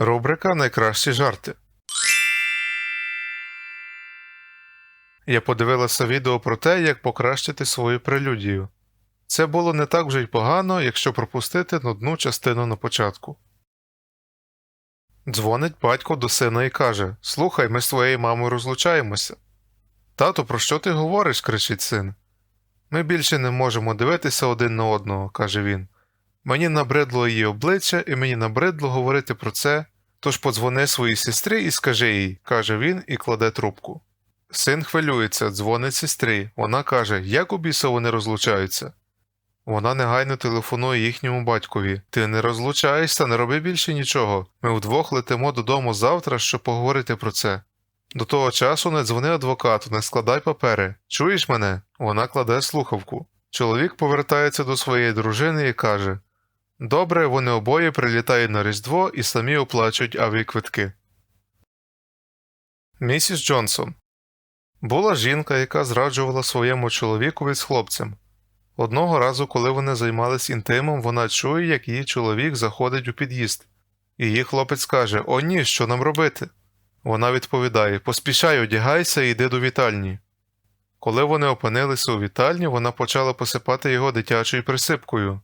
Рубрика Найкращі жарти. Я подивилася відео про те, як покращити свою прелюдію. Це було не так вже й погано, якщо пропустити нудну частину на початку. Дзвонить батько до сина і каже Слухай, ми з твоєю мамою розлучаємося. Тато, про що ти говориш? кричить син. Ми більше не можемо дивитися один на одного, каже він. Мені набридло її обличчя, і мені набридло говорити про це, тож подзвони своїй сестрі і скажи їй, каже він і кладе трубку. Син хвилюється, дзвонить сестрі. Вона каже, як у біса вони розлучаються. Вона негайно телефонує їхньому батькові Ти не розлучаєшся, не роби більше нічого. Ми вдвох летимо додому завтра, щоб поговорити про це. До того часу не дзвони адвокату, не складай папери. Чуєш мене? Вона кладе слухавку. Чоловік повертається до своєї дружини і каже Добре, вони обоє прилітають на Різдво і самі оплачують авіаквитки. Місіс Джонсон була жінка, яка зраджувала своєму чоловікові з хлопцем. Одного разу, коли вони займались інтимом, вона чує, як її чоловік заходить у під'їзд. Її хлопець каже О, ні, що нам робити? Вона відповідає Поспішай, одягайся і йди до вітальні. Коли вони опинилися у вітальні, вона почала посипати його дитячою присипкою.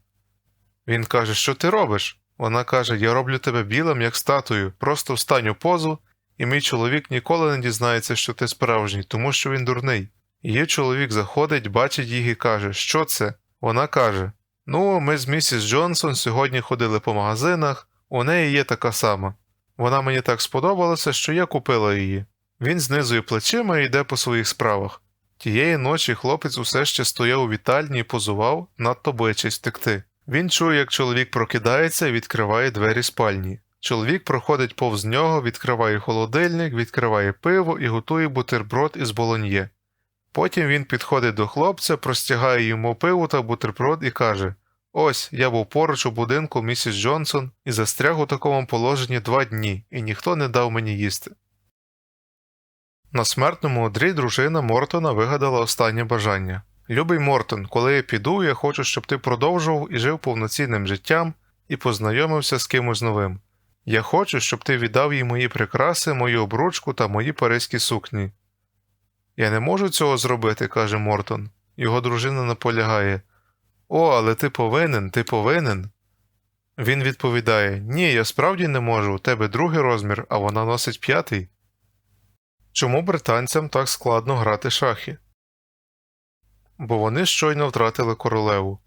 Він каже, що ти робиш? Вона каже, я роблю тебе білим, як статую, просто встань у позу, і мій чоловік ніколи не дізнається, що ти справжній, тому що він дурний. Її чоловік заходить, бачить їх і каже, що це? Вона каже: Ну, ми з місіс Джонсон сьогодні ходили по магазинах, у неї є така сама. Вона мені так сподобалася, що я купила її. Він знизує плечима і йде по своїх справах. Тієї ночі хлопець усе ще стояв у вітальні і позував, надто боячись втекти. Він чує, як чоловік прокидається і відкриває двері спальні. Чоловік проходить повз нього, відкриває холодильник, відкриває пиво і готує бутерброд із болоньє. Потім він підходить до хлопця, простягає йому пиво та бутерброд і каже Ось я був поруч у будинку місіс Джонсон і застряг у такому положенні два дні, і ніхто не дав мені їсти. На смертному одрі дружина Мортона вигадала останнє бажання Любий Мортон, коли я піду, я хочу, щоб ти продовжував і жив повноцінним життям і познайомився з кимось новим. Я хочу, щоб ти віддав їй мої прикраси, мою обручку та мої паризькі сукні. Я не можу цього зробити, каже Мортон. Його дружина наполягає. О, але ти повинен, ти повинен. Він відповідає Ні, я справді не можу, у тебе другий розмір, а вона носить п'ятий. Чому британцям так складно грати шахи? Бо вони щойно втратили королеву.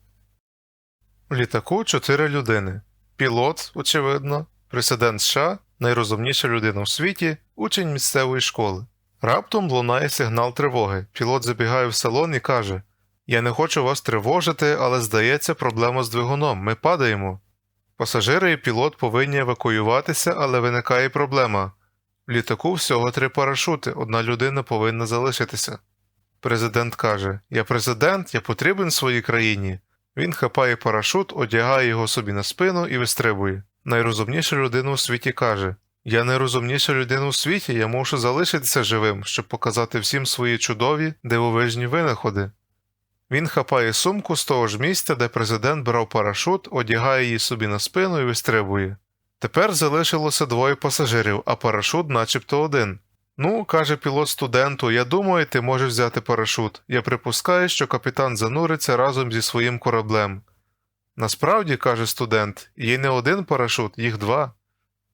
У літаку чотири людини. Пілот, очевидно, президент США, найрозумніша людина в світі, учень місцевої школи. Раптом лунає сигнал тривоги. Пілот забігає в салон і каже Я не хочу вас тривожити, але здається, проблема з двигуном. Ми падаємо. Пасажири і пілот повинні евакуюватися, але виникає проблема. В літаку всього три парашути, одна людина повинна залишитися. Президент каже Я президент, я потрібен своїй країні. Він хапає парашут, одягає його собі на спину і вистрибує. Найрозумніша людина у світі каже Я найрозумніша людина у світі, я мушу залишитися живим, щоб показати всім свої чудові, дивовижні винаходи. Він хапає сумку з того ж місця, де президент брав парашут, одягає її собі на спину і вистрибує. Тепер залишилося двоє пасажирів, а парашут начебто один. Ну, каже пілот студенту, я думаю, ти можеш взяти парашут. Я припускаю, що капітан зануриться разом зі своїм кораблем. Насправді, каже студент, є не один парашут, їх два.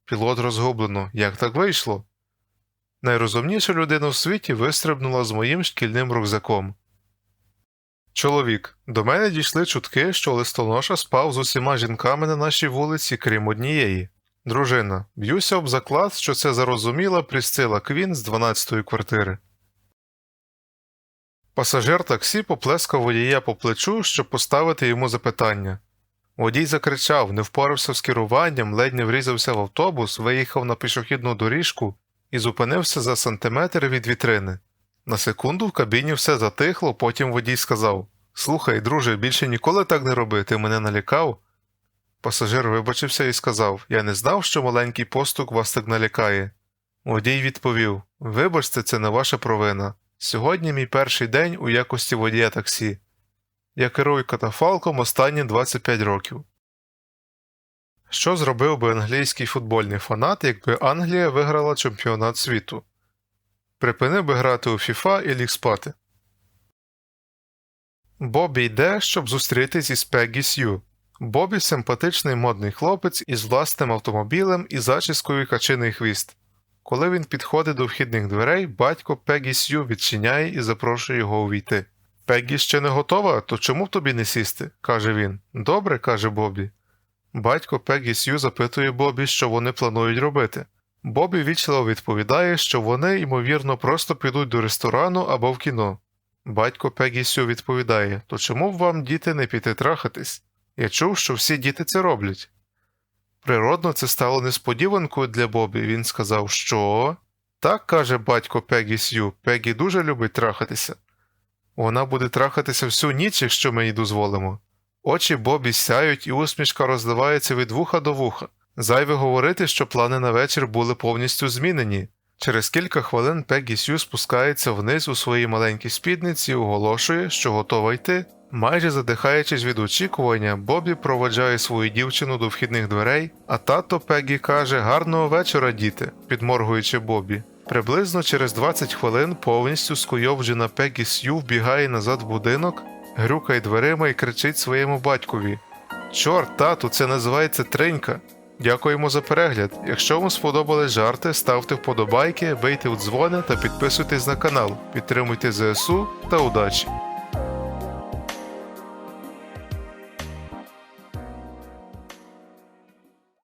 Пілот розгублено, як так вийшло? Найрозумніша людина в світі вистрибнула з моїм шкільним рюкзаком. Чоловік. До мене дійшли чутки, що листоноша спав з усіма жінками на нашій вулиці, крім однієї. Дружина. Б'юся об заклад, що це зарозуміла Прісцила Квін з 12-ї квартири. Пасажир таксі поплескав водія по плечу, щоб поставити йому запитання. Водій закричав, не впорався з керуванням, ледь не врізався в автобус, виїхав на пішохідну доріжку і зупинився за сантиметр від вітрини. На секунду в кабіні все затихло, потім водій сказав Слухай, друже, більше ніколи так не роби, ти мене налякав. Пасажир вибачився і сказав Я не знав, що маленький постук вас так налякає. Водій відповів Вибачте, це не ваша провина. Сьогодні мій перший день у якості водія таксі. Я керую катафалком останні 25 років. Що зробив би англійський футбольний фанат, якби Англія виграла чемпіонат світу? Припинив би грати у FIFA і ліг спати. Бобі йде, щоб зустрітись із Пеггі Сью. Бобі симпатичний модний хлопець із власним автомобілем і зачіскою качиний хвіст. Коли він підходить до вхідних дверей, батько Пеггі Сью відчиняє і запрошує його увійти. Пеггі ще не готова, то чому б тобі не сісти? каже він. Добре, каже Бобі. Батько Пеггі Сью запитує Бобі, що вони планують робити. Бобі вічливо відповідає, що вони, ймовірно, просто підуть до ресторану або в кіно. Батько Пеггі Сью відповідає: То чому б вам, діти, не піти трахатись? Я чув, що всі діти це роблять. Природно, це стало несподіванкою для Бобі. Він сказав, що. Так, каже батько Пегі Сью, Пегі дуже любить трахатися. Вона буде трахатися всю ніч, якщо ми їй дозволимо. Очі Бобі сяють, і усмішка розливається від вуха до вуха. Зайве говорити, що плани на вечір були повністю змінені. Через кілька хвилин Пегі Сью спускається вниз у своїй маленькій спідниці і оголошує, що готова йти. Майже задихаючись від очікування, Бобі проводжає свою дівчину до вхідних дверей, а тато Пегі каже гарного вечора, діти, підморгуючи Бобі. Приблизно через 20 хвилин повністю скуйовджена Пегі Сью вбігає назад в будинок, грюкає дверима і кричить своєму батькові: Чорт, тату, це називається тринька. Дякуємо за перегляд. Якщо вам сподобались жарти, ставте вподобайки, бийте у дзвони та підписуйтесь на канал. Підтримуйте ЗСУ та удачі!